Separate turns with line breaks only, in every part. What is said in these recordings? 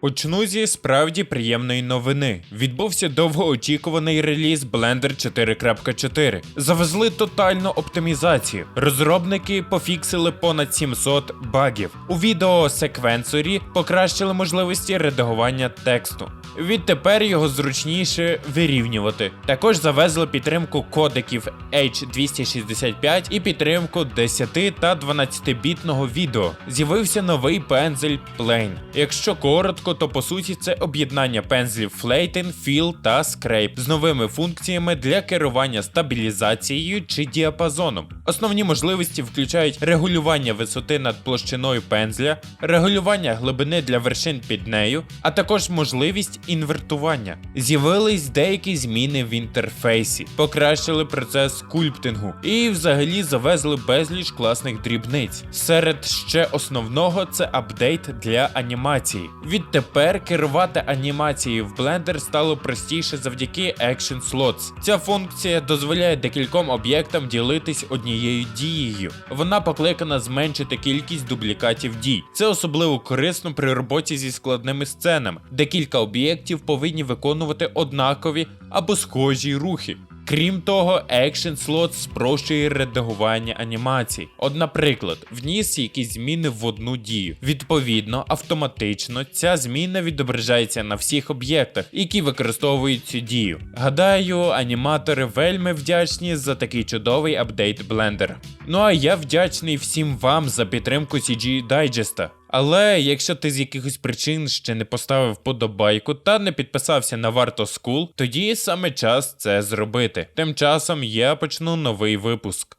Почну зі справді приємної новини. Відбувся довгоочікуваний реліз Blender 4.4. Завезли тотальну оптимізацію. Розробники пофіксили понад 700 багів. У відеосеквенсорі покращили можливості редагування тексту. Відтепер його зручніше вирівнювати. Також завезли підтримку кодеків H265 і підтримку 10 та 12-бітного відео. З'явився новий пензель Plane. Якщо коротко, то по суті це об'єднання пензлів Flatten, Fill та Scrape з новими функціями для керування стабілізацією чи діапазоном. Основні можливості включають регулювання висоти над площиною пензля, регулювання глибини для вершин під нею, а також можливість інвертування. З'явились деякі зміни в інтерфейсі, покращили процес скульптингу і взагалі завезли безліч класних дрібниць. Серед ще основного це апдейт для анімації. Відтепер керувати анімацією в Blender стало простіше завдяки Action Slots. Ця функція дозволяє декільком об'єктам ділитись однією дією. Вона покликана зменшити кількість дублікатів дій. Це особливо корисно при роботі зі складними сценами, де кілька об'єктів повинні виконувати однакові або схожі рухи. Крім того, Action Slot спрощує редагування анімацій. От, наприклад, вніс якісь зміни в одну дію. Відповідно, автоматично ця зміна відображається на всіх об'єктах, які використовують цю дію. Гадаю, аніматори вельми вдячні за такий чудовий апдейт Blender. Ну а я вдячний всім вам за підтримку CG Digest. Але якщо ти з якихось причин ще не поставив подобайку та не підписався на Варто скул, тоді саме час це зробити. Тим часом я почну новий випуск.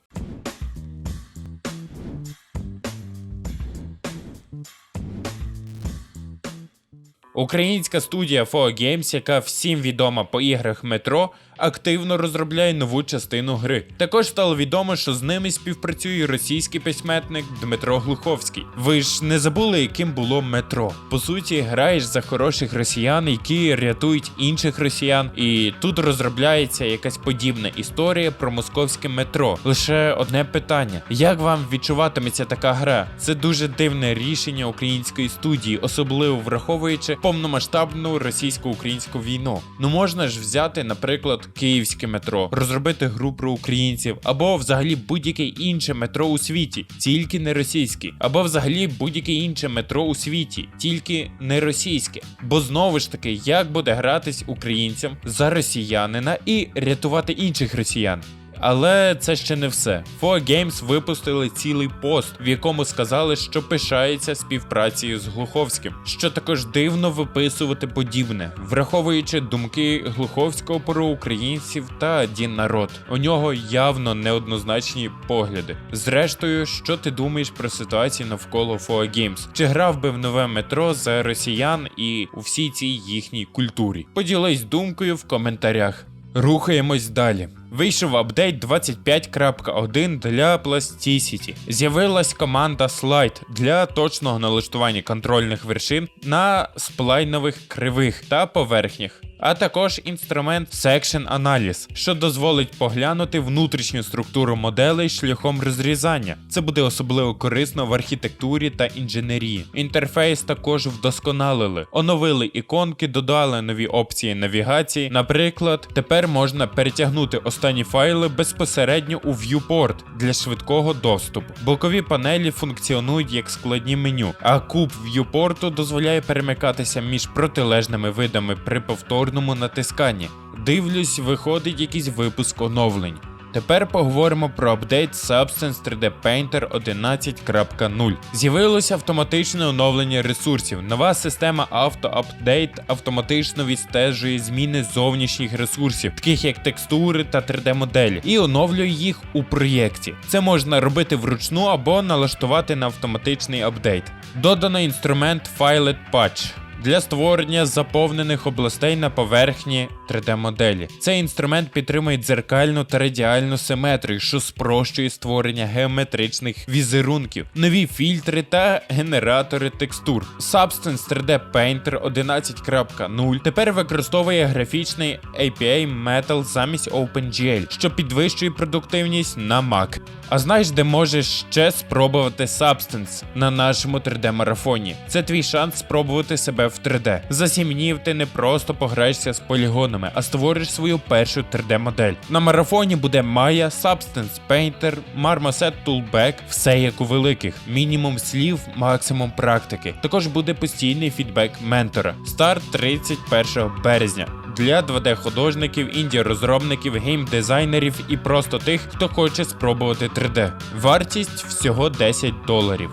Українська студія FO Games, яка всім відома по іграх метро, активно розробляє нову частину гри. Також стало відомо, що з ними співпрацює російський письменник Дмитро Глуховський. Ви ж не забули, яким було метро. По суті, граєш за хороших росіян, які рятують інших росіян, і тут розробляється якась подібна історія про московське метро. Лише одне питання: як вам відчуватиметься така гра? Це дуже дивне рішення української студії, особливо враховуючи повномасштабну російсько-українську війну. Ну можна ж взяти, наприклад, київське метро, розробити гру про українців, або взагалі будь-яке інше метро у світі, тільки не російське, або взагалі будь-яке інше метро у світі, тільки не російське. Бо знову ж таки, як буде гратись українцям за росіянина і рятувати інших росіян. Але це ще не все. 4Games випустили цілий пост, в якому сказали, що пишається співпрацею з Глуховським, що також дивно виписувати подібне, враховуючи думки Глуховського про українців та Дін народ. У нього явно неоднозначні погляди. Зрештою, що ти думаєш про ситуацію навколо 4Games? Чи грав би в нове метро за росіян і у всій цій їхній культурі? Поділись думкою в коментарях. Рухаємось далі. Вийшов апдейт 25.1 для Plasticity. З'явилась команда Slide для точного налаштування контрольних вершин на сплайнових кривих та поверхнях. А також інструмент Section Analysis, що дозволить поглянути внутрішню структуру моделей шляхом розрізання. Це буде особливо корисно в архітектурі та інженерії. Інтерфейс також вдосконалили, оновили іконки, додали нові опції навігації. Наприклад, тепер можна перетягнути останні файли безпосередньо у viewport для швидкого доступу. Бокові панелі функціонують як складні меню, а куб viewport дозволяє перемикатися між протилежними видами при повторному натисканні. Дивлюсь, виходить якийсь випуск оновлень. Тепер поговоримо про апдейт Substance 3D Painter 11.0. З'явилося автоматичне оновлення ресурсів. Нова система автоапдейт автоматично відстежує зміни зовнішніх ресурсів, таких як текстури та 3D-моделі, і оновлює їх у проєкті. Це можна робити вручну або налаштувати на автоматичний апдейт. Додано інструмент Filet Patch для створення заповнених областей на поверхні 3D-моделі. Цей інструмент підтримує дзеркальну та радіальну симетрію, що спрощує створення геометричних візерунків, нові фільтри та генератори текстур. Substance 3D Painter 11.0 тепер використовує графічний API Metal замість OpenGL, що підвищує продуктивність на Mac. А знаєш, де можеш ще спробувати Substance на нашому 3D марафоні? Це твій шанс спробувати себе в 3D. За 7 днів ти не просто пограєшся з полігонами, а створиш свою першу 3D-модель. На марафоні буде Maya, Substance Painter, Marmoset Toolback, все як у великих. Мінімум слів, максимум практики. Також буде постійний фідбек ментора. Старт 31 березня. Для 2D-художників, інді-розробників, гейм-дизайнерів і просто тих, хто хоче спробувати 3D. Вартість всього 10 доларів.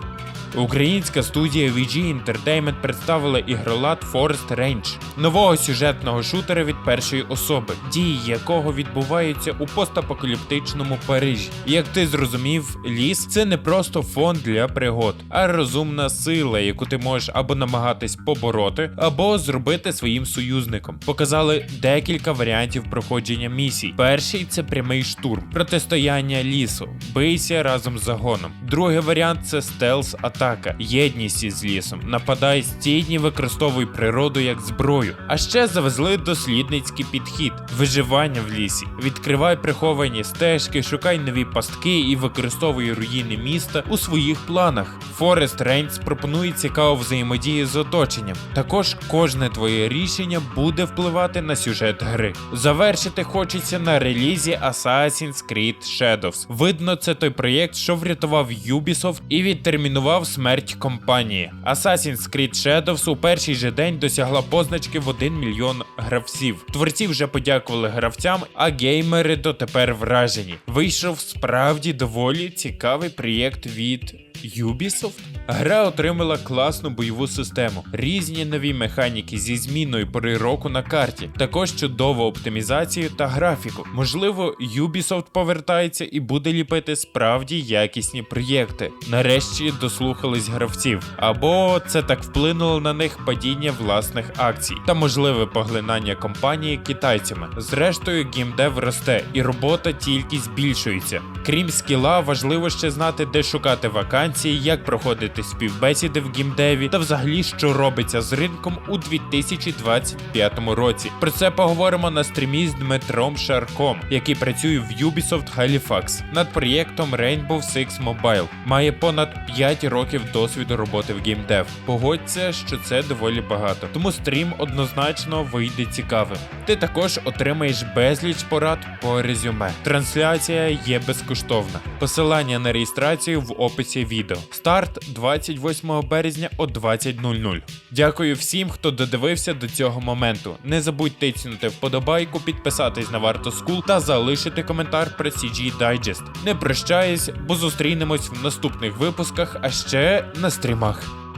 Українська студія VG Entertainment представила ігролад Forest Range, нового сюжетного шутера від першої особи, дії якого відбуваються у постапокаліптичному Парижі. Як ти зрозумів, ліс це не просто фон для пригод, а розумна сила, яку ти можеш або намагатись побороти, або зробити своїм союзником. Показали декілька варіантів проходження місій. Перший це прямий штурм, протистояння лісу, бийся разом з загоном. Другий варіант це стелс атака, єдність із лісом. Нападай стійні, використовуй природу як зброю. А ще завезли дослідницький підхід, виживання в лісі. Відкривай приховані стежки, шукай нові пастки і використовуй руїни міста у своїх планах. Forest Range пропонує цікаву взаємодію з оточенням. Також кожне твоє рішення буде впливати на сюжет гри. Завершити хочеться на релізі Assassin's Creed Shadows. Видно, це той проєкт, що врятував Ubisoft і відтермінував смерть компанії. Assassin's Creed Shadows у перший же день досягла позначки в 1 мільйон гравців. Творці вже подякували гравцям, а геймери дотепер вражені. Вийшов справді доволі цікавий проєкт від. Ubisoft? Гра отримала класну бойову систему, різні нові механіки зі зміною пори року на карті, також чудову оптимізацію та графіку. Можливо, Ubisoft повертається і буде ліпити справді якісні проєкти. Нарешті дослухались гравців, або це так вплинуло на них падіння власних акцій та можливе поглинання компанії китайцями. Зрештою, геймдев росте і робота тільки збільшується. Крім скіла, важливо ще знати, де шукати вакансії, як проходити співбесіди в геймдеві та взагалі, що робиться з ринком у 2025 році. Про це поговоримо на стрімі з Дмитром Шарком, який працює в Ubisoft Halifax над проєктом Rainbow Six Mobile. Має понад 5 років досвіду роботи в геймдев. Погодься, що це доволі багато, тому стрім однозначно вийде цікавим. Ти також отримаєш безліч порад по резюме. Трансляція є безкоштовна. Посилання на реєстрацію в описі відео. Старт 28 березня о 20.00. Дякую всім, хто додивився до цього моменту. Не забудь тицнути вподобайку, підписатись на Варто Скул та залишити коментар про CG Digest. Не прощаюсь, бо зустрінемось в наступних випусках, а ще на стрімах.